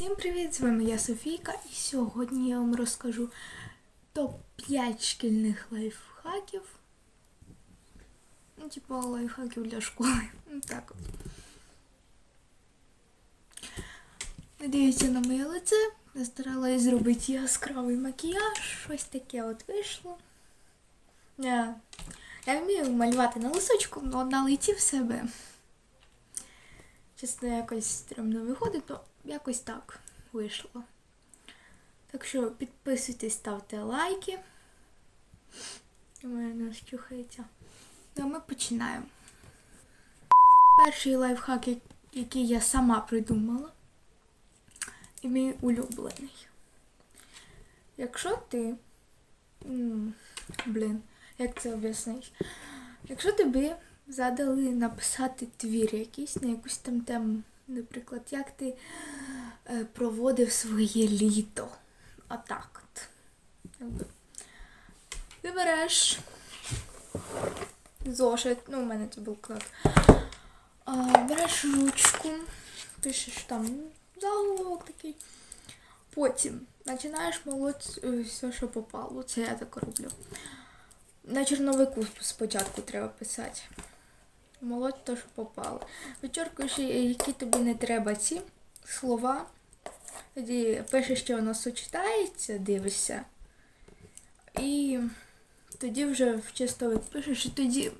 Всім привіт! З вами я Софійка, і сьогодні я вам розкажу топ-5 шкільних лайфхаків. Ну, типу лайфхаків для школи. Ну, так. Не на моє лице. Я старалась зробити яскравий макіяж. Щось таке от вийшло. Я, я вмію малювати на лисочку, але на лиці в себе. Чесно, якось стрімно виходить, то якось так вийшло. Так що підписуйтесь, ставте лайки. У мене чухається. Ну, а ми починаємо. Перший лайфхак, який я сама придумала, і мій улюблений. Якщо ти. Блін, як це об'яснити? Якщо тобі задали написати твір якийсь на якусь там тему, наприклад, як ти е, проводив своє літо. Отак от. Ти береш зошит, ну, у мене це був клад. Береш ручку, пишеш там заголовок такий. Потім починаєш молоть е, все, що попало. Це я так роблю. На черновику спочатку треба писати. Молоть то, що попало. Вичеркуєш, які тобі не треба ці слова. Тоді пишеш, що воно сочетається, дивишся. І тоді вже в чистовик пишеш, і тоді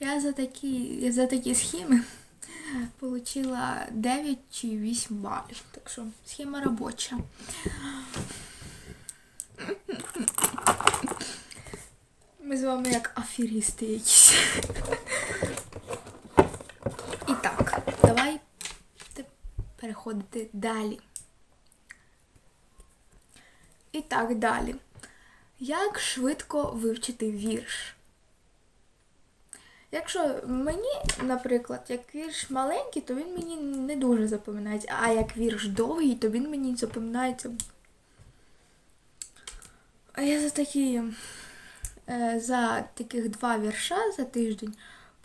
я за такі, я за такі схеми отримала 9 чи 8 балів. Так що схема робоча. Ми з вами як аферісти якісь. І так, давай переходити далі. І так далі. Як швидко вивчити вірш? Якщо мені, наприклад, як вірш маленький, то він мені не дуже запам'ятається. А як вірш довгий, то він мені запам'ятається. А я за такі е, за таких два вірша за тиждень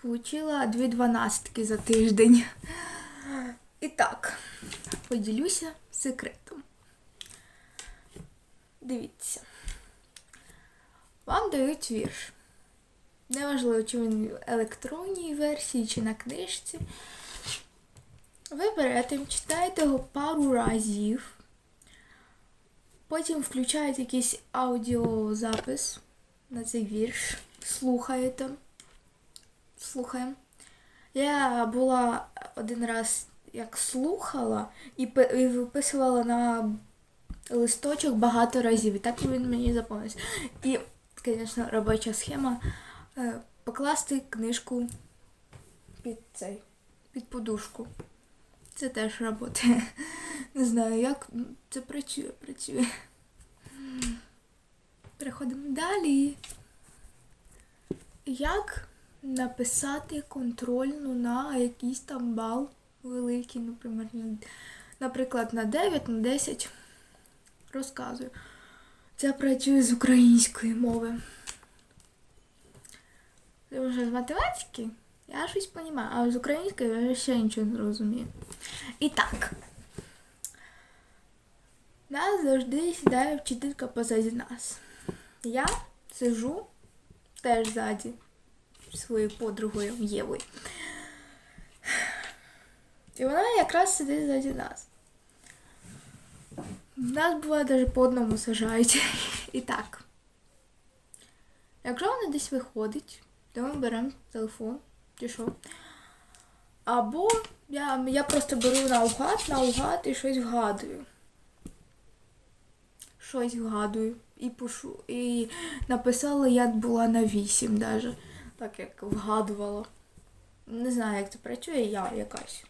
получила дві дванадцятки за тиждень. І так, поділюся секретом. Дивіться. Вам дають вірш. Неважливо, чи він в електронній версії, чи на книжці. Ви берете, читаєте його пару разів. Потім включаєте якийсь аудіозапис на цей вірш. Слухаєте. Слухаємо. Я була один раз як слухала і, виписувала на листочок багато разів. І так він мені запам'ятався. І, звісно, робоча схема е, покласти книжку під цей, під подушку. Це теж працює. Не знаю, як це працює, працює. Переходимо далі. Як написати контрольну на якийсь там бал великий, наприклад, наприклад, на 9, на 10. Розказую. Це працює з української мови. Тому що з математики я щось розумію, а з української я ще нічого не розумію. І так. Нас завжди сідає вчителька позаді нас. Я сижу теж ззаді своєю подругою Євою. І вона якраз сидить ззаді нас. Нас буває навіть по одному сажають. І так. Якщо вона десь виходить, то ми беремо телефон, чи що. Або я, я просто беру наугад, наугад і щось вгадую. Щось вгадую. І пишу. І написала я була на 8 даже. Так як вгадувала. Не знаю, як це працює, я якась.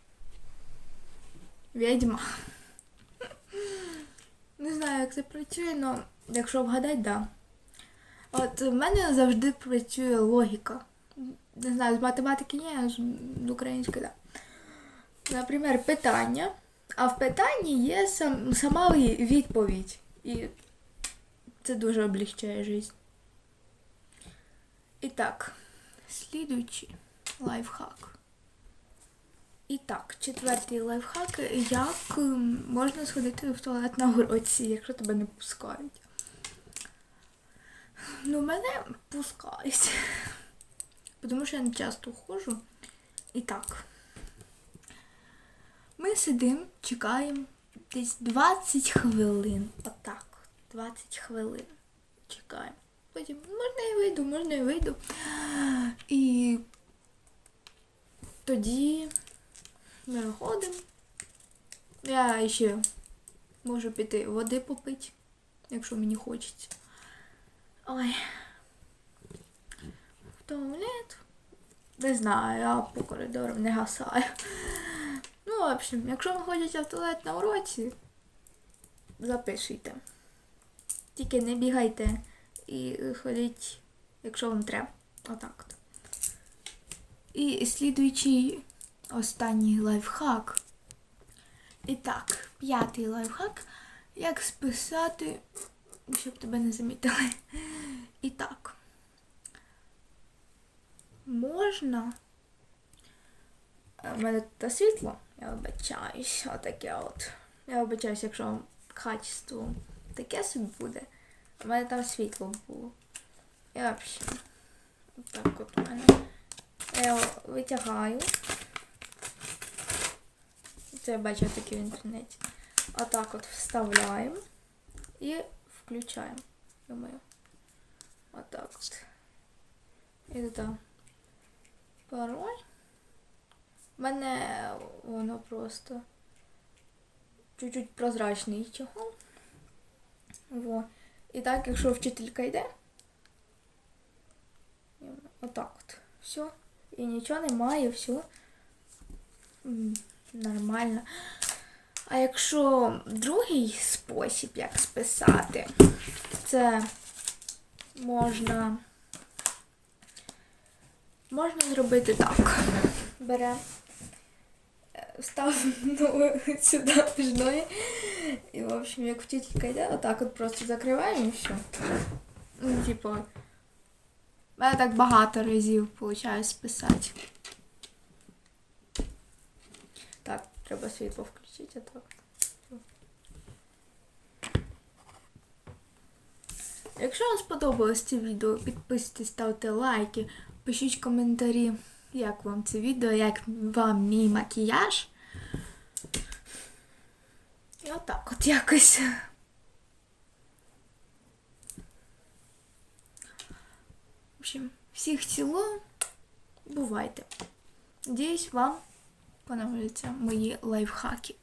Відьма. Не знаю, як це працює, але якщо вгадати, да. От в мене завжди працює логіка. Не знаю, з математики ні, а з української, да. Наприклад, питання, а в питанні є сам, сама відповідь. І це дуже облегчає життя. І так, слідуючий лайфхак. І так, четвертий лайфхак. Як ем, можна сходити в туалет на уроці, якщо тебе не пускають? Ну, мене пускають. Тому що я не часто ходжу. І так. Ми сидимо, чекаємо десь 20 хвилин. Отак. 20 хвилин. Чекаємо. Потім можна я вийду, можна я вийду. І тоді ми виходимо. Я ще можу піти води попити, якщо мені хочеться. Ой. В туалет. Не знаю, я по коридорам не гасаю. Ну, в общем, якщо ви ходите в туалет на уроці, запишіть. Тільки не бігайте і ходіть, якщо вам треба. Отак. от. І слідуючий останній лайфхак. І так, п'ятий лайфхак. Як списати, щоб тебе не замітили. І так. Можна. Е, У мене тут світло, я вибачаюсь, отаке от. Я вибачаюсь, якщо вам качество таке собі буде. У мене там світло було. І взагалі. Так от у мене. Я витягаю. Це я бачив таке в інтернеті. Отак от вставляємо і включаємо. Думаю. Отак от. І туди пароль. У мене воно просто чуть-чуть прозрачний чохол. Во. І так, якщо вчителька йде, отак от. Все. І нічого немає, все. Нормально. А якщо другий спосіб, як списати, це можна. Можна зробити так. Бере, став ну, сюди піжної. І, в общем, як вчителька йде, отак от просто закриваємо і все. Ну, типу, мене так багато разів виходить списати. Так, треба світло включити, а так. Якщо вам сподобалось це відео, підписуйтесь, ставте лайки, пишіть коментарі, як вам це відео, як вам мій макіяж. І отак от якось. В общем, всіх цілую. Бувайте. Надіюсь, вам понравляться мої лайфхаки.